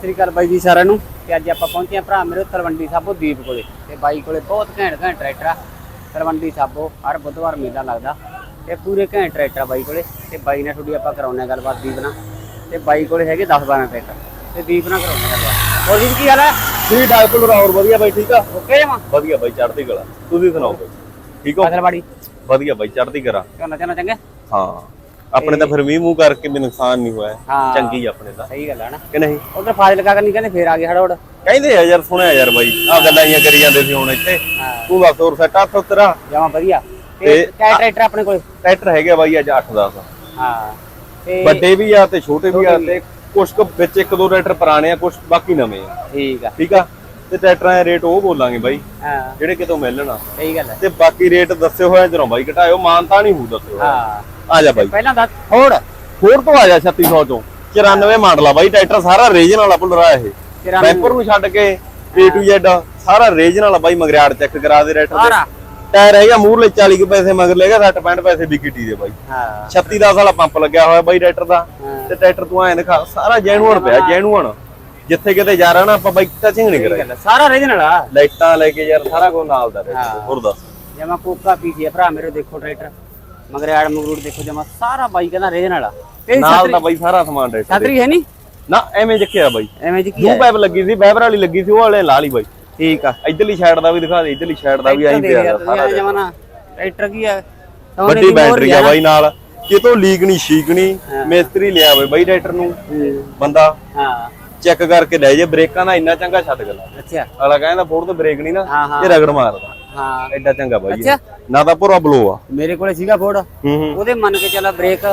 ਸ੍ਰੀ ਅਕਾਲ ਬਾਈ ਜੀ ਸਾਰਿਆਂ ਨੂੰ। ਤੇ ਅੱਜ ਆਪਾਂ ਪਹੁੰਚੇ ਆ ਭਰਾ ਮੇਰੇ ਤਲਵੰਡੀ ਸਾਬੋ ਦੀਪ ਕੋਲੇ। ਤੇ ਬਾਈ ਕੋਲੇ ਬਹੁਤ ਘੈਂਟ ਘੈਂਟ ਟਰੈਕਟਰ ਆ। ਤਲਵੰਡੀ ਸਾਬੋ ਹਰ ਬੁੱਧਵਾਰ ਮੇਲਾ ਲੱਗਦਾ। ਤੇ ਪੂਰੇ ਘੈਂਟ ਟਰੈਕਟਰ ਆ ਬਾਈ ਕੋਲੇ। ਤੇ ਬਾਈ ਨਾਲ ਥੋੜੀ ਆਪਾਂ ਕਰਾਉਣੇ ਆ ਗੱਲਬਾਤ ਦੀਪ ਨਾਲ। ਤੇ ਬਾਈ ਕੋਲੇ ਹੈਗੇ 10 12 ਟਰੈਕਟਰ। ਤੇ ਦੀਪ ਨਾਲ ਕਰਾਉਣੇ ਆ ਗੱਲਬਾਤ। ਹੋਰ ਜੀ ਕੀ ਹਾਲ ਹੈ? ਠਾਕ ਭਲਰਾ ਹੋਰ ਵਧੀਆ ਬਾਈ ਠੀਕ ਆ? ਓਕੇ ਜਮਾ ਵਧੀਆ ਬਾਈ ਚੜ੍ਹਦੀ ਕਲਾ। ਤੁਸੀਂ ਸੁਣਾਓ ਬਾਈ। ਠੀਕ ਹੋ? ਫਸਲਵਾੜੀ ਵਧੀਆ ਬਾਈ ਚੜ੍ਹਦੀ ਝੋਨਾ ਝੋਨਾ ਚੰਗੇ? ਹਾਂ। ਆਪਣੇ ਤਾਂ ਫਿਰ ਮੀਂਹ ਮੂੰਹ ਕਰਕੇ ਵੀ ਨੁਕਸਾਨ ਨਹੀਂ ਹੋਇਆ। ਹਾਂ ਚੰਗੀ ਆ ਆਪਣੇ ਦਾ ਸਹੀ ਗੱਲ ਹੈ ਨਾ। ਕਿ ਨਹੀਂ? ਉਧਰ ਫਾਜ਼ਿਲ ਕਾ ਨਹੀਂ ਕਹਿੰਦੇ ਫੇਰ ਆ ਗਏ ਹੜੋੜ ਕਹਿੰਦੇ ਆ ਯਾਰ ਸੁਣਿਆ ਯਾਰ ਬਾਈ ਆ ਗੱਲਾਂ ਹੀ ਕਰੀ ਜਾਂਦੇ ਸੀ ਹੁਣ ਇੱਥੇ। ਹਾਂ। ਤੂੰ ਬਸ ਹੋਰ ਸੱਟਾ ਸੁਤਰਾ ਜਮਾ ਵਧੀਆ। ਤੇ ਤੇ- ਕਿਆ ਟਰੈਕਟਰ ਆਪਣੇ ਕੋਲੇ? ਟਰੈਕਟਰ ਹੈਗੇ ਆ ਬਾਈ ਅੱਜ 8 10 ਹਾਂ। ਤੇ ਵੱਡੇ ਵੀ ਆ ਤੇ ਛੋਟੇ ਵੀ ਆ ਤੇ ਕੁਝ ਕੁ ਵਿੱਚ ਇੱਕ ਦੋ ਟਰੈਕਟਰ ਪੁਰਾਣੇ ਆ ਕੁਝ ਬਾਕੀ ਨਵੇਂ ਆ। ਠੀਕ ਆ। ਠੀਕ ਆ? ਤੇ ਟਰੈਕਟਰਾਂ ਦੇ ਰੇਟ ਉਹ ਬੋਲਾਂਗੇ ਬਾਈ ਹਾਂ। ਜਿਹੜੇ ਕਿਤੋਂ ਮਿਲਣਾ ਸਹੀ ਗੱਲ ਹੈ ਤੇ ਬਾਕੀ ਰੇਟ ਦੱਸੇ ਹੋਏ ਜਦੋਂ ਬਾਈ ਘਟਾਇਓ ਮਾਨਤਾ ਨਹੀਂ ਹੋਊ ਦੱਸਿਓ। ਹਾਂ। ਆ ਜਾ ਬਾਈ। ਪਹਿਲਾਂ ਦੱਸ। ਹੋਰ ਹੋਰ ਤੋਂ ਆ ਜਾ 3600 ਚੋਂ। 94 ਮਾਡਲ ਆ ਬਾਈ ਟਰੈਕਟਰ ਸਾਰਾ ਰੇਜਨ ਵਾਲਾ ਭੁੱਲ ਰਿਹਾ ਇਹ। 94 ਵੈਪਰ ਨੂੰ ਛੱਡ ਕੇ A to Z ਸਾਰਾ ਰੇਜਨ ਵਾਲਾ ਬਾਈ ਮਗਰਿਆੜ ਚੈੱਕ ਕਰਾ ਦੇ ਟਰੈਕਟਰ ਸਾਰਾ। ਟਾਇਰ ਹੈਗਾ ਮੂਰਲੇ 40 ਕੁ ਪੈਸੇ ਮਗਰ ਲੈਗਾ 60 65 ਪੈਸੇ ਵਿਕਟੀ ਦੇ ਬਾਈ। ਹਾਂ। 36 10 ਵਾਲਾ ਪੰਪ ਲੱਗਿਆ ਹੋਇਆ ਬਾਈ ਟਰੈਕਟਰ ਦਾ। ਤੇ ਟਰੈਕਟਰ ਤੂੰ ਐਂ ਦਿਖਾ ਸਾਰਾ ਜੈਨੂਅਨ ਪਿਆ ਜੈਨੂਅਨ ਜਿੱਥੇ ਕਿਤੇ ਜਾ ਰਹਾ ਨਾ ਆਪਾਂ ਬਾਈ ਟਚਿੰਗ ਨਹੀਂ ਕਰਾਈ। ਸਾਰਾ ਰੀਜਨਲ ਆ। ਲਾਈਟਾਂ ਲੈ ਕੇ ਯਾਰ ਸਾਰਾ ਕੁਝ ਨਾਲ ਦਾ। ਹੋਰ ਦੱਸ। ਜਮਾ ਕੋਕਾ ਪੀਸੀ ਆ ਭਰਾ ਮੇਰੇ ਦੇਖੋ ਟਰੈਕਟਰ। ਮਗਰ ਆੜ ਮਗਰੂੜ ਦੇਖੋ ਜਮਾ ਸਾਰਾ ਬਾਈ ਕਹਿੰਦਾ ਰੀਜਨਲ ਆ। ਤੇ ਨਾਲ ਦਾ ਬਾਈ ਸਾਰਾ ਸਮਾਨ ਦੇ। ਛਤਰੀ ਹੈ ਨਹੀਂ? ਨਾ ਐਵੇਂ ਜੱਕਿਆ ਬਾਈ। ਐਵੇਂ ਜੀ ਕੀ ਦੂ ਹੈ ਪੈਪ ਲੱਗੀ ਸੀ ਵੈਬਰ ਵਾਲੀ ਲੱਗੀ ਸੀ ਉਹ ਵਾਲੇ ਲਾ ਲਈ ਬਾਈ। ਠੀਕ ਆ। ਇਧਰਲੀ ਸਾਈਡ ਦਾ ਵੀ ਦਿਖਾ ਦੇ ਇਧਰਲੀ ਸਾਈਡ ਦਾ ਵੀ ਆਈ ਪਿਆ ਸਾਰਾ ਜਮਾ ਨਾ ਟਰੈਕਟਰ ਕੀ ਆ? ਵੱਡੀ ਬੈਟਰੀ ਆ ਨਾ। ਬਾਈ ਨਾਲ। ਕਿਤੋਂ ਲੀਕ ਨਹੀਂ ਸ਼ੀਕ ਨਹੀਂ ਮਿਸਤਰੀ ਲਿਆ ਹੋਵੇ ਬਾਈ ਟਰੈਕਟਰ ਨੂੰ। ਬੰਦਾ ਹਾਂ। ਚੈੱਕ ਕਰਕੇ ਲੈ ਜੇ ਬ੍ਰੇਕਾਂ ਦਾ ਇੰਨਾ ਚੰਗਾ ਛੱਡ ਗਲਾ ਅੱਛਾ। ਅਗਲਾ ਕਹਿੰਦਾ ਫੋੜ ਤੋਂ ਬ੍ਰੇਕ ਨਹੀਂ ਨਾ ਇਹ ਰਗੜ ਮਾਰਦਾ। ਹਾਂ। ਐਡਾ ਚੰਗਾ ਬਾਈ ਇਹ। ਅੱਛਾ। ਨਾ ਤਾਂ ਪੂਰਾ ਬਲੋ ਆ। ਮੇਰੇ ਕੋਲੇ ਸੀਗਾ ਹੂੰ ਹੂੰ। ਉਹਦੇ ਮੰਨ ਕੇ ਚੱਲਾ ਬ੍ਰੇਕ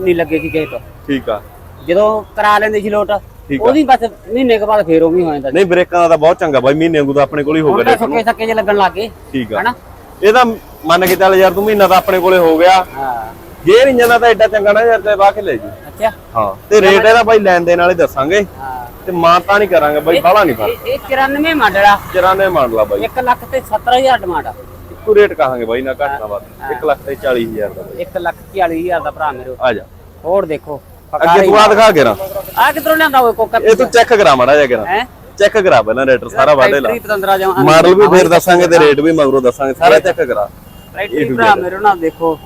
ਨਹੀਂ ਲੱਗੇ ਸੀ ਕਿਸੇ ਤੋਂ। ਠੀਕ ਆ। ਜਦੋਂ ਕਰਾ ਲੈਂਦੇ ਸੀ ਲੋਟ ਠੀਕ ਆ। ਉਹਦੀ ਬਸ ਮਹੀਨੇ ਕੇ ਬਾਅਦ ਫੇਰ ਉਹ ਵੀ ਹੋ ਜਾਂਦਾ ਸੀ। ਨਹੀਂ ਬ੍ਰੇਕਾਂ ਦਾ ਤਾਂ ਬਹੁਤ ਚੰਗਾ ਬਾਈ ਮਹੀਨੇ ਵਾਂਗੂ ਤਾਂ ਆਪਣੇ ਕੋਲ ਹੀ ਹੋ ਹੁਣ ਗਿਆ ਤਾਂ ਸੁੱਕੇ ਸੱਕੇ ਜੇ ਲੱਗਣ ਲੱਗ ਗਏ ਠੀਕ ਆ। ਹਨਾ? ਇਹਦਾ ਮੰਨ ਕੇ ਚੱਲ ਯਾਰ ਤੂੰ ਮਹੀਨਾ ਤਾਂ ਆਪਣੇ ਕੋਲੇ ਹੋ ਗਿਆ। ਹਾਂ। ਗੇਅਰ ਇੰਜਨ ਦਾ ਤਾਂ ਐਡਾ ਚੰਗਾ ਨਾ ਯਾਰ ਤੇ ਵਾਹ ਕੇ ਲੈ ਜੀ। ਅੱਛਾ। ਹਾਂ ਤੇ ਰੇਟ ਇਹਦਾ ਬਾਈ ਲੈਣ ਦੇ ਨਾਲੇ ਦੱਸਾਂਗੇ। ਹਾਂ। ਤੇ ਮਾਂ ਤਾਂ ਨਹੀਂ ਕਰਾਂਗੇ ਬਾਈ ਬਾਹਲਾ ਨਹੀਂ ਫ਼ਰਕ ਇਹ ਇਹ 94 ਮਾਡਲ ਆ। 94 ਮਾਡਲ ਆ ਬਾਈ। 1 ਲੱਖ ਤੇ 17000 ਡਿਮਾਂਡ ਆ। ਇੱਕੋ ਰੇਟ ਕਹਾਂਗੇ ਬਾਈ ਨਾ ਘੱਟ ਨਾ ਵੱਧ। 1 ਲੱਖ ਤੇ 40000 ਦਾ ਬਾਈ। 1 ਲੱਖ 40000 ਦਾ ਭਰਾ ਮੇਰੇ ਆ ਜਾ। ਹੋਰ ਦੇਖੋ ਅੱਗੇ ਤੂੰ ਆ ਦਿਖਾ ਕੇ ਰਾ ਆ ਕਿਧਰੋਂ ਲਿਆਂਦਾ ਹੋਏ ਕੋਕਾ ਇਹ ਤੂੰ ਚੈੱਕ ਕਰਾ ਮਾੜਾ ਜਿਹਾ ਕਰਾ। ਹੈ? ਚੈੱਕ ਕਰਾ ਪਹਿਲਾਂ ਰੇਟਰ ਸਾਰਾ ਵਾਢੇ ਲਾ। ਮਾਡਲ ਵੀ ਫੇਰ ਦੱਸਾਂਗੇ ਤੇ ਰੇਟ ਵੀ ਮਗਰੋਂ ਦੱਸਾਂਗੇ ਸਾਰਾ ਚੈੱਕ ਕਰਾ। ਟਰੈਕਟਰੀ ਭਰਾ ਮੇਰੇ ਨਾਲ ਦੇਖੋ।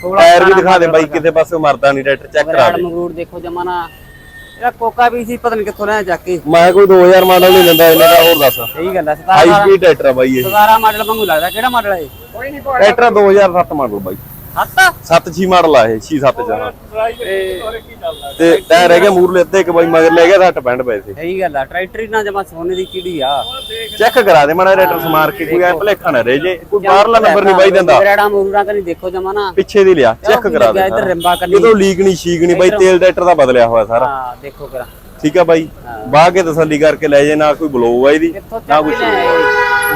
16 ਟਾਇਰ ਵੀ ਦਿਖਾ ਦੇ ਬਾਈ ਕਿਤੇ ਪਾਸੇ ਮਰਦਾ ਨਹੀਂ ਟਰੈਕਟਰ ਚੈੱਕ ਕਰਾ ਦੇ। ਮਗਰੂਰ ਦੇਖੋ ਜਮਾਨਾ ਇਹਦਾ ਕੋਕਾ ਵੀ ਸੀ ਪਤਾ ਨਹੀਂ ਕਿੱਥੋਂ ਲਿਆ ਚੱਕ ਕੇ। ਮੈਂ ਕੋਈ 2000 ਮਾਡਲ ਨਹੀਂ ਲੈਂਦਾ ਇਹਨਾਂ ਦਾ ਹੋਰ ਦੱਸ। ਸਹੀ ਗੱਲ ਹੈ ਹਾਈ 17 ਸਪੀਡ ਟਰੈਕਟਰ ਆ ਬਾਈ ਇਹ। 17 ਮਾਡਲ ਵਾਂਗੂ ਲੱਗਦਾ ਕਿਹੜਾ ਮਾਡਲ ਹੈ ਇਹ? ਟਰੈਕਟਰ 2007 ਮਾਡਲ ਬਾਈ। ਹੱਤ 7 6 ਮਾਡਲ ਆ ਇਹ 6 7 ਜਣਾ। ਤੇ ਟਾਇਰ ਹੈਗੇ ਮੂਰਲੇ ਅੱਧੇ ਇੱਕ ਬਾਈ ਮਗਰ ਲੈ ਗਿਆ 60 65 ਪੈਸੇ ਸਹੀ ਗੱਲ ਆ ਟਰੈਕਟਰੀ ਨਾਲ ਜਮਾ ਸੋਨੇ ਦੀ ਚਿੜੀ ਆ। ਚੈੱਕ ਕਰਾ ਦੇ ਮਾੜਾ ਰੇਟਰ ਸਮਾਰ ਕੇ ਕੋਈ ਐ ਭਲੇਖਾ ਨਾ ਰਹਿ ਜੇ ਕੋਈ ਬਾਹਰਲਾ ਨੰਬਰ ਨਹੀਂ ਬਾਈ ਦਿੰਦਾ। ਰੇੜਾ ਮੂਰਾ ਤਾਂ ਨਹੀਂ ਦੇਖੋ ਜਮਾਨਾ ਪਿੱਛੇ ਦੀ ਲਿਆ ਚੈੱਕ ਕਰਾ ਦੇ ਇੱਧਰ ਰਿੰਬਾ ਕਰਨੀ ਕਿਤੋਂ ਲੀਕ ਨਹੀਂ ਸ਼ੀਕ ਨਹੀਂ ਬਾਈ ਤੇਲ ਟਰੈਕਟਰ ਦਾ ਬਦਲਿਆ ਹੋਇਆ ਸਾਰਾ। ਹਾਂ ਦੇਖੋ ਕਰਾ। ਠੀਕ ਆ ਬਾਈ ਬਾਹ ਕੇ ਤਸੱਲੀ ਕਰਕੇ ਲੈ ਜੇ ਨਾ ਕੋਈ ਬਲੋ ਆ ਇਹਦੀ ਨਾ ਕੁਛ?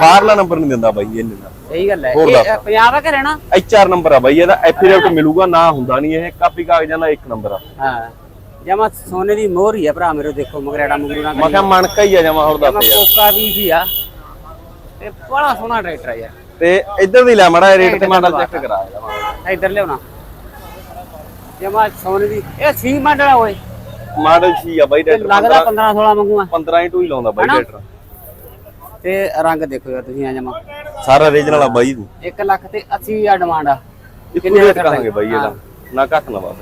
ਬਾਹਰਲਾ ਨੰਬਰ ਨਹੀਂ ਦਿੰਦਾ ਬਾਈ ਇਹਨੇ ਦਾ ਸਹੀ ਗੱਲ ਹੈ। ਹੋਰ ਇਹ ਦੱਸ। ਅ, ਪੰਜਾਬ ਆ ਕਿ ਰਹਿਣਾ? ਐਚਆਰ ਨੰਬਰ ਆ ਬਾਈ ਇਹਦਾ ਐਫੀਡੇਵਿਟ ਮਿਲੂਗਾ ਨਾ ਹੁੰਦਾ ਨਹੀਂ ਇਹ ਕਾਪੀ ਕਾਗਜ਼ਾਂ ਦਾ ਇੱਕ ਨੰਬਰ ਆ। ਹਾਂ। ਜਮਾ ਸੋਨੇ ਦੀ ਮੋਹਰ ਹੀ ਆ ਭਰਾ ਮੇਰੇ ਦੇਖੋ ਮਗਰੇੜਾ ਮਗਰੂਰਾ ਮੈਂ ਕਿਹਾ ਮਣਕਾ ਹੀ ਆ ਜਮਾ ਹੋਰ ਜਮਾ ਦੱਸ ਯਾਰ। ਕੋਕਾ ਵੀ ਸੀ ਆ। ਤੇ ਬੜਾ ਸੋਹਣਾ ਟਰੈਕਟਰ ਆ ਯਾਰ। ਤੇ ਇੱਧਰ ਦੀ ਲੈ ਮੜਾ ਰੇਟ ਤੇ ਮਾਡਲ ਚੈੱਕ ਕਰਾ ਜਮਾ ਇੱਧਰ ਲਿਆਉਣਾ। ਜਮਾ ਸੋਨੇ ਦੀ ਇਹ ਸੀ ਮਾਡਲ ਆ ਓਏ। ਮਾਡਲ ਸੀ ਆ ਬਾਈ ਤੇ ਟਰੈਕਟਰ ਲੱਗਦਾ 15 16 ਵਾਂਗੂ ਆ। 15 ਹੀ ਟੂ ਹੀ ਲਾਉਂਦਾ ਬਾਈ ਟਰੈਕਟਰ ਤੇ ਰੰਗ ਦੇਖੋ ਯਾਰ ਤੁਸੀਂ ਆ ਜਮਾ। ਸਾਰਾ ਰੀਜਨਲ ਆ ਬਾਈ ਤੂੰ। 1 ਲੱਖ ਤੇ 80 ਹਜ਼ਾਰ ਡਿਮਾਂਡ ਆ। ਇੱਕੋ ਰੇਟ ਕਹਾਂਗੇ ਬਾਈ ਇਹਦਾ। ਨਾ ਘੱਟ ਨਾ ਵੱਧ।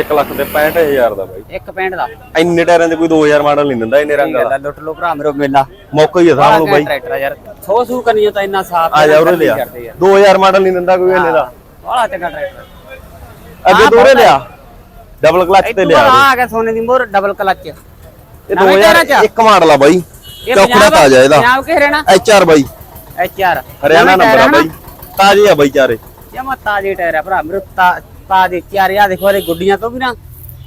1 ਲੱਖ ਤੇ 65000 ਦਾ ਬਾਈ। ਇੱਕ ਪੈਂਟ ਦਾ। ਇੰਨੇ ਟਾਇਰਾਂ ਦੇ ਕੋਈ 2000 ਮਾਡਲ ਨਹੀਂ ਦਿੰਦਾ ਇੰਨੇ ਰੰਗ ਆ, ਲੁੱਟ ਲੋ ਭਰਾ ਮੇਰੇ ਮੇਲਾ। ਮੌਕਾ ਹੀ ਆ ਨੂੰ ਬਾਈ। ਟਰੈਕਟਰ ਯਾਰ। ਸੋ ਸੂ ਕਰਨੀ ਤਾਂ ਇੰਨਾ ਸਾਫ਼ ਆ ਜਾ ਉਰੇ ਲਿਆ। 2000 ਮਾਡਲ ਨਹੀਂ ਦਿੰਦਾ ਕੋਈ ਇੰਨੇ ਦਾ। ਬੜਾ ਚੰਗਾ ਟਰੈਕਟਰ ਅੱਗੇ ਦੋਰੇ ਲਿਆ। ਡਬਲ ਕਲਚ ਤੇ ਲਿਆ ਆ ਗਿਆ ਸੋਨੇ ਦੀ ਮੋਹਰ ਡਬਲ ਕਲਚ ਇਹ 2001 ਮਾਡਲ ਆ ਬਾਈ। ਚੌਕੜਾ ਤਾਜ਼ਾ ਇਹਦਾ। ਪੰਜਾਬ ਕੇ ਰਹਿਣਾ ਐਚਆਰ ਬਾਈ। ਐਚ ਆਰ ਹਰਿਆਣਾ ਨੰਬਰ ਆ ਬਾਈ। ਤਾਜ਼ੇ ਆ ਬਾਈ ਚਾਰੇ। ਜਮਾ ਤਾਜੇ ਟਾਇਰ ਆ ਭਰਾ ਮੇਰੇ ਤਾ- ਤਾਜੇ ਚਾਰੇ ਆ ਦੇਖੋ ਇਹਦੇ ਗੁੱਡੀਆਂ ਤੋਂ ਵੀ ਨਾ।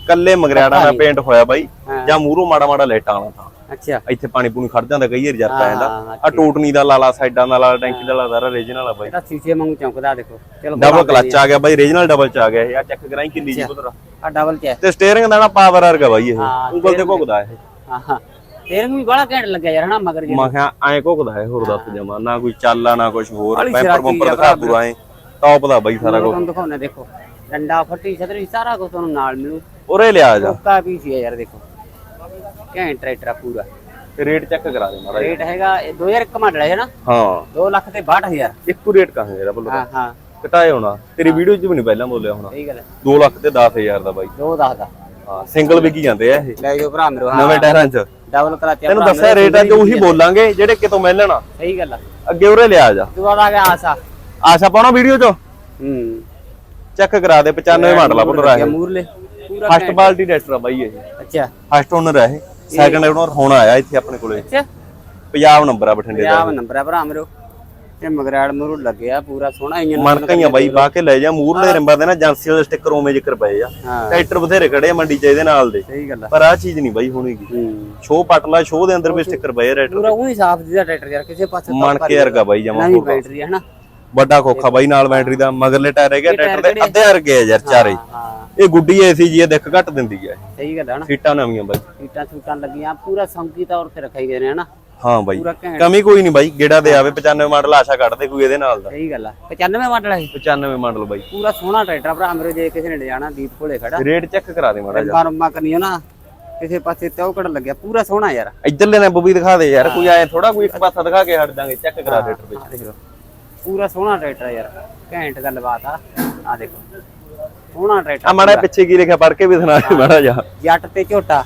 ਕੱਲੇ ਮਗਰਿਆੜਾਂ ਦਾ ਪੇਂਟ ਹੋਇਆ ਬਾਈ। ਜਾਂ ਮੂਹਰੋਂ ਮਾੜਾ ਮਾੜਾ ਲਾਈਟਾਂ ਵਾਲਾ ਤਾਂ। ਅੱਛਾ। ਇੱਥੇ ਪਾਣੀ ਪੂਣੀ ਖੜ ਜਾਂਦਾ ਕਈ ਵਾਰ ਜਰਤਾ ਜਾਂਦਾ। ਹਾਂ, ਆ ਟੋਟਨੀ ਦਾ ਲਾਲਾ ਸਾਈਡਾਂ ਦਾ ਲਾਲਾ ਟੈਂਕੀ ਦਾ ਲਾਲਾ ਸਾਰਾ ਰੀਜਨਲ ਆ ਬਾਈ। ਇਹਦਾ ਸੀਸੇ ਵਾਂਗੂ ਚਮਕਦਾ ਦੇਖੋ। ਚਲੋ ਡਬਲ ਕਲਚ ਆ ਗਿਆ ਬਾਈ ਰੀਜਨਲ ਡਬਲ ਚ ਆ ਗਿਆ ਇਹ। ਆ ਚੈੱਕ ਕਰਾਈ ਕਿੰਨੀ ਜੀ ਪੁੱਤਰਾ ਆ ਡਬਲ ਚ ਹੈ। ਤੇ ਸਟੀਅਰਿੰਗ ਦਾ ਨਾ ਪਾਵਰ ਵਰਗਾ ਬਾਈ ਇਹ। ਹਾਂ, ਉਂਗਲ ਤੇ ਘੁੱਗਦਾ ਇਹ। ਹਾਂ ਹਾਂ। ਨੂੰ ਵੀ ਬੜਾ ਘੈਂਟ ਲੱਗਿਆ ਯਾਰ ਹਨਾ ਮਗਰ ਜੀ ਮੈਂ ਕਿਹਾ ਐਂ ਘੁੱਗਦਾ ਇਹ ਹੋਰ ਦੱਸ ਜਮਾ ਨਾ ਕੋਈ ਚਾਲਾ ਨਾ ਕੁਝ ਹੋਰ ਬਾਹਲੀ ਪੈਪਰ ਸਿਰਾ ਪੰਪਰ ਚੀਜ਼ ਆ ਦਿਖਾ ਪੂਰਾ ਐ ਟੌਪ ਦਾ ਬਾਈ ਸਾਰਾ ਕੁਝ ਤੁਹਾਨੂੰ ਦਿਖਾਉਣਾ ਦੇਖੋ ਡੰਡਾ ਫੱਟੀ ਛਤਰੀ ਸਾਰਾ ਕੁਝ ਤੁਹਾਨੂੰ ਨਾਲ ਮਿਲੂ। ਉਰੇ ਲਿਆ ਜਾ। ਕੋਕਾ ਵੀ ਸੀ ਯਾਰ ਦੇਖੋ। ਘੈਂਟ ਟਰੈਕਟਰ ਆ ਪੂਰਾ। ਤੇ ਰੇਟ ਚੈੱਕ ਕਰਾ ਦੇ ਮਾੜਾ ਜਿਹਾ। ਰੇਟ ਹੈਗਾ ਇਹ 2001 ਮਾਡਲ ਹੈ ਨਾ ਹਾਂ। 2 ਲੱਖ ਤੇ 62000 ਇੱਕੋ ਰੇਟ ਕਹਾਂਗੇ ਇਹਦਾ ਬੋਲੋ ਹਾਂ ਹਾਂ। ਘਟਾਏ ਹੋਣਾ। ਤੇਰੀ ਵੀਡੀਓ 'ਚ ਵੀ ਨਹੀਂ ਪਹਿਲਾਂ ਬੋਲਿਆ ਹੋਣਾ। ਸਹੀ ਗੱਲ 2 ਲੱਖ ਤੇ 10000 ਦਾ ਬਾਈ। ਦੋ ਦੱਸਦਾ ਹਾਂ ਸਿੰਗਲ ਵਿਕੀ ਜਾਂਦੇ ਆ ਇਹ। ਲੈ ਜਾਓ ਭਰਾ ਮੇਰੇ ਨਵੇਂ ਟਾਇਰਾਂ 'ਚ। ਡਬਲ ਕਲਾਚਾ ਤੈਨੂੰ ਦੱਸਿਆ ਰੇਟ ਅੱਜ ਉਹੀ ਬੋਲਾਂਗੇ ਜਿਹੜੇ ਕਿਤੋਂ ਮਿਲਣਾ ਸਹੀ ਗੱਲ ਆ। ਅੱਗੇ ਉਰੇ ਲਿਆ ਜਾ। ਤੂੰ ਆ ਗਿਆ ਆਸਾ। ਆਸ਼ਾ ਪਾਉਣਾ ਵੀਡੀਓ 'ਚ? ਹੂੰ। ਚੈੱਕ ਕਰਾ ਦੇ 95 ਮਾਡਲ ਆ ਪੁੱਤਰਾ ਇਹ ਮੂਰਲੇ ਪੂਰਾ ਫਸਟ ਬਾਲਟੀ ਟਰੈਕਟਰ ਆ ਬਾਈ ਇਹ। ਅੱਛਾ। ਫਸਟ ਓਨਰ ਆ ਇਹ। ਸੈਕੰਡ ਓਨਰ ਹੁਣ ਆਇਆ ਇੱਥੇ ਆਪਣੇ ਕੋਲੇ। ਅੱਛਾ। ਪੰਜਾਬ ਨੰਬਰ ਆ ਬਠਿੰਡੇ ਦਾ। ਪੰਜਾਬ ਨੰਬਰ ਆ ਭਰਾ ਮੇਰੇ। ਤੇ ਮਗਰਾੜ ਮਰੂ ਲੱਗਿਆ ਪੂਰਾ ਸੋਹਣਾ ਇੰਜਨ ਮਨ ਕਈਆਂ ਬਾਈ ਬਾਹ ਕੇ ਲੈ ਜਾ ਮੂਰਲੇ ਰਿੰਬਾਂ ਦੇ ਨਾ ਏਜੰਸੀ ਵਾਲੇ ਸਟicker ਉਵੇਂ ਜ਼ਿਕਰ ਪਏ ਆ। ਟਰੈਕਟਰ ਬਥੇਰੇ ਖੜੇ ਆ ਮੰਡੀ 'ਚ ਇਹਦੇ ਨਾਲ ਦੇ। ਸਹੀ ਗੱਲ ਆ। ਪਰ ਆ ਚੀਜ਼ ਨਹੀਂ ਬਾਈ ਹੋਣੀਗੀ ਸ਼ੋਅ ਪਟਲਾ ਸ਼ੋਅ ਦੇ ਅੰਦਰ ਵੀ ਸਟicker ਪਏ ਆ ਰੈਟਰ ਪੂਰਾ ਉਹੀ ਸਾਫ਼ ਜਿਹਦਾ ਟਰੈਕਟਰ ਯਾਰ ਕਿਸੇ ਪਾਸੇ ਮਣ ਕੇ ਵਰਗਾ ਬਾਈ ਜਮਾ ਨਵੀਂ ਬੈਟਰੀ ਹੈ ਨਾ। ਵੱਡਾ ਖੋਖਾ ਬਾਈ ਨਾਲ ਬੈਟਰੀ ਦਾ ਮਗਰਲੇ ਟਾਇਰ ਹੈਗੇ ਟਰੈਕਟਰ ਦੇ? ਅੱਧੇ ਵਰਗੇ ਆ ਯਾਰ ਚਾਰੇ। ਇਹ ਗੁੱਡੀ ਐਸੀ ਜੀ ਇਹ ਦਿੱਖ ਘੱਟ ਦਿੰਦੀ ਹੈ ਸਹੀ ਗੱਲ ਹੈ ਨਾ। ਸੀਟਾਂ ਨਵੀਆਂ ਬਾਈ। ਸੀਟਾਂ ਸੂਟਾਂ ਲੱਗੀਆਂ ਪੂਰਾ ਸੰਕੀ ਤੌਰ ਤੇ ਰੱਖਾਈ ਗਏ ਨੇ। ਹਨਾ ਹਾਂ ਬਾਈ। ਪੂਰਾ ਘੈਂਟ। ਕਮੀ ਕੋਈ ਨਹੀਂ ਬਾਈ ਗੇੜਾ ਦੇ ਆਵੇ 95 ਮਾਡਲ ਆਸ਼ਾ ਕੱਢਦੇ ਕੋਈ ਇਹਦੇ ਨਾਲ ਦਾ। ਸਹੀ ਗੱਲ ਆ। 95 ਮਾਡਲ ਹੈ 95 ਮਾਡਲ ਬਾਈ। ਪੂਰਾ ਸੋਹਣਾ ਟਰੈਕਟਰ ਆ ਭਰਾ ਮੇਰੇ ਜੇ ਕਿਸੇ ਨੇ ਲੈ ਜਾਣਾ ਦੀਪ ਕੋਲੇ ਖੜਾ। ਰੇਟ ਚੈੱਕ ਕਰਾ ਦੇ ਮਾੜਾ ਜਿਹਾ। ਰੰਗਾਂ ਰੰਮਾ ਕਰਨੀ ਹੈ ਨਾ। ਕਿਸੇ ਪਾਸੇ ਤੌਕੜ ਲੱਗਿਆ। ਪੂਰਾ ਸੋਹਣਾ ਯਾਰ। ਇੱਧਰਲੇ ਨੇ ਵੀ ਦਿਖਾ ਦੇ ਯਾਰ ਕੋਈ ਐ ਥੋੜਾ ਕੋਈ ਇੱਕ ਪਾਸਾ ਦਿਖਾ ਕੇ ਹਟ ਜਾਾਂਗੇ ਚੈੱਕ ਕਰਾ ਵਿੱਚ। ਆਹ ਦੇਖ ਲਓ। ਪੂਰਾ ਸੋਹਣਾ ਟਰੈਕਟਰ ਆ ਯਾਰ। ਘੈਂਟ ਗੱਲਬਾਤ ਆ। ਆ ਦੇਖੋ। ਸੋਹਣਾ ਆ ਟਰੈਕਟਰ ਮਾੜਾ ਜਿਹਾ ਪਿੱਛੇ ਕੀ ਲਿਖਿਆ ਪੜ ਕੇ ਵੀ ਸੁਣਾ ਦੇ ਮਾੜਾ ਜਿਹਾ। ਜੱਟ ਤੇ ਝੋਟਾ।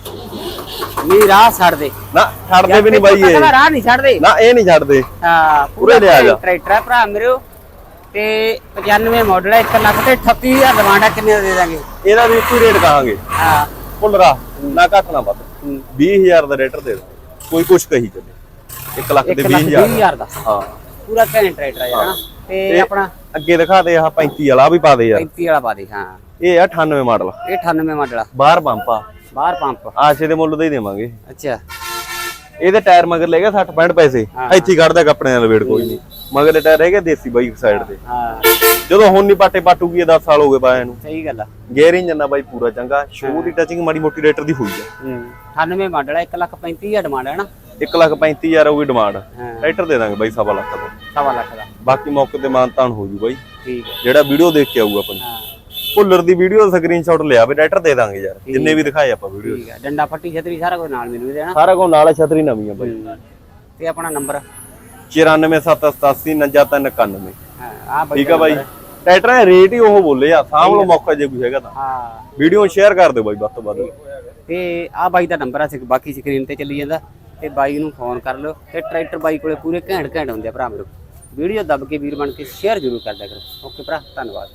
ਨਹੀਂ ਰਾਹ ਛੱਡ ਦੇ। ਨਾ ਛੱਡਦੇ ਵੀ ਨਹੀਂ ਬਾਈ ਇਹ। ਰਾਹ ਨਹੀਂ ਛੱਡਦੇ। ਨਾ ਇਹ ਨਹੀਂ ਛੱਡਦੇ। ਹਾਂ ਪੂਰੇ ਲਿਆ ਜਾ। ਟਰੈਕਟਰ ਆ ਭਰਾ ਮੇਰੇ। ਤੇ 95 ਮਾਡਲ ਹੈ 1 ਲੱਖ ਤੇ 38000 ਡਿਮਾਂਡ ਆ ਕਿੰਨੇ ਦਾ ਦਾਂਗੇ? ਇਹਦਾ ਵੀ ਹੀ ਰੇਟ ਕਹਾਂਗੇ। ਹਾਂ। ਭੁੱਲਰਾ ਨਾ ਘੱਟ ਨਾ ਵੱਧ। ਹੂੰ। 20000 ਦਾ ਰੇਟਰ ਦੇ ਦੇ। ਕੋਈ ਕੁਛ ਕਹੀ ਚੱਲੇ। 1 ਲੱਖ ਦੇ 1 ਲੱਖ 20000 20000 ਦਾ। ਹਾਂ। ਪੂਰਾ ਘੈਂਟ ਟਰੈਕਟਰ ਆ ਯਾਰ। ਤੇ ਆਪਣਾ? ਅੱਗੇ ਦਿਖਾ ਦੇ ਆਹ 35 ਵਾਲਾ ਵੀ ਪਾ ਦੇ ਯਾਰ। 35 ਵਾਲਾ ਪਾ ਦੇ ਹਾਂ। ਇਹ ਆ 98 ਮਾਡਲ ਇਹ 98 ਮਾਡਲ ਬਾਹਰ ਪੰਪ ਆ। ਬਾਹਰ ਪੰਪ। ਆਸ਼ੇ ਦੇ ਮੁੱਲ ਦਾ ਹੀ ਦੇਵਾਂਗੇ। ਅੱਛਾ। ਇਹਦੇ ਟਾਇਰ ਮਗਰ ਲੈ ਗਿਆ 60 65 ਪੈਸੇ। ਇੱਥੇ ਕੱਢਦਾ ਕੱਪੜੇ ਨਾਲ ਵੇੜ ਕੋਈ ਨਹੀਂ। ਮਗਰ ਟਾਇਰ ਹੈਗੇ ਦੇਸੀ ਬਾਈ ਸਾਈਡ ਤੇ ਹਾਂ। ਜਦੋਂ ਹੁਣ ਨਹੀਂ ਪਾਟੇ ਪਾਟੂਗੀ ਇਹ 10 ਸਾਲ ਹੋ ਗਏ ਪਾਇਆ ਨੂੰ। ਸਹੀ ਗੱਲ ਆ। ਗੇਅਰ ਇੰਜਨ ਦਾ ਬਾਈ ਪੂਰਾ ਚੰਗਾ। ਸ਼ੋਅ ਦੀ ਟੱਚਿੰਗ ਮਾੜੀ ਮੋਟੀ ਰੇਟਰ ਦੀ ਹੋਈ ਆ। ਹੂੰ। 98 ਮਾਡਲ ਆ 1 ਲੱਖ 35000 ਡਿਮਾਂਡ ਹੈ ਨਾ। 1 ਲੱਖ 35000 ਹੋਊਗੀ ਡਿਮਾਂਡ ਹਾਂ। ਟਰੈਕਟਰ ਦੇ ਦਾਂਗੇ ਬਾਈ ਸਵਾ ਲੱਖ ਦਾ। ਸਵਾ ਲੱਖ ਦਾ। ਬਾਕੀ ਮੌਕੇ ਤੇ ਮਾਨਤਾਨ ਹੋ ਜੂ ਬਾਈ। ਠੀਕ ਹੈ ਜਿਹੜਾ ਵੀਡੀਓ ਦੇਖ ਕੇ ਆਊਗਾ ਆਪਣੀ ਹਾਂ। ਭੁੱਲਰ ਦੀ ਵੀਡੀਓ ਦਾ ਸਕਰੀਨਸ਼ਾਟ ਲਿਆ ਵੀ ਟਰੈਕਟਰ ਦੇ ਦਾਂਗੇ ਯਾਰ ਜਿੰਨੇ ਵੀ ਦਿਖਾਏ ਆਪਾਂ ਵੀਡੀਓ ਠੀਕ ਹੈ ਡੰਡਾ ਫੱਟੀ ਛਤਰੀ ਸਾਰਾ ਕੁਝ ਨਾਲ ਮਿਲੂ ਇਹਦੇ ਹਨਾ ਸਾਰਾ ਕੋ ਨਾਲ ਛਤਰੀ ਨਵੀਂ ਆ ਬਾਈ। ਤੇ ਆਪਣਾ ਨੰਬਰ 94787 ਹਾਂ ਆ ਬਾਈ ਠੀਕ ਆ ਬਾਈ। ਟਰੈਕਟਰ ਦਾ ਰੇਟ ਹੀ ਉਹ ਬੋਲੇ ਆ ਸਾਂਭ ਲਓ ਮੌਕਾ ਜੇ ਕੋਈ ਹੈਗਾ ਤਾਂ। ਹਾਂ। ਵੀਡੀਓ ਸ਼ੇਅਰ ਕਰ ਦਿਓ ਬਾਈ ਵੱਧ ਤੋਂ ਵੱਧ। ਤੇ ਆ ਬਾਈ ਦਾ ਨੰਬਰ ਆ ਸਿਕ ਬਾਕੀ ਸਕਰੀਨ ਤੇ ਚੱਲੀ ਜਾਂਦਾ। ਤੇ ਬਾਈ ਨੂੰ ਫੋਨ ਕਰ ਲਓ। ਤੇ ਟਰੈਕਟਰ ਬਾਈ ਕੋਲੇ ਪੂਰੇ ਘੈਂਟ ਘੈਂਟ ਹੁੰਦੇ ਆ ਭਰਾ ਮੇਰੇ ਵੀਡੀਓ ਦੱਬ ਕੇ ਵੀਰ ਬਣ ਕੇ ਸ਼ੇਅਰ ਜ਼ਰੂਰ ਕਰਦਿਆ ਕਰੋ। ਓਕੇ ਭਰਾ ਧੰਨਵਾਦ।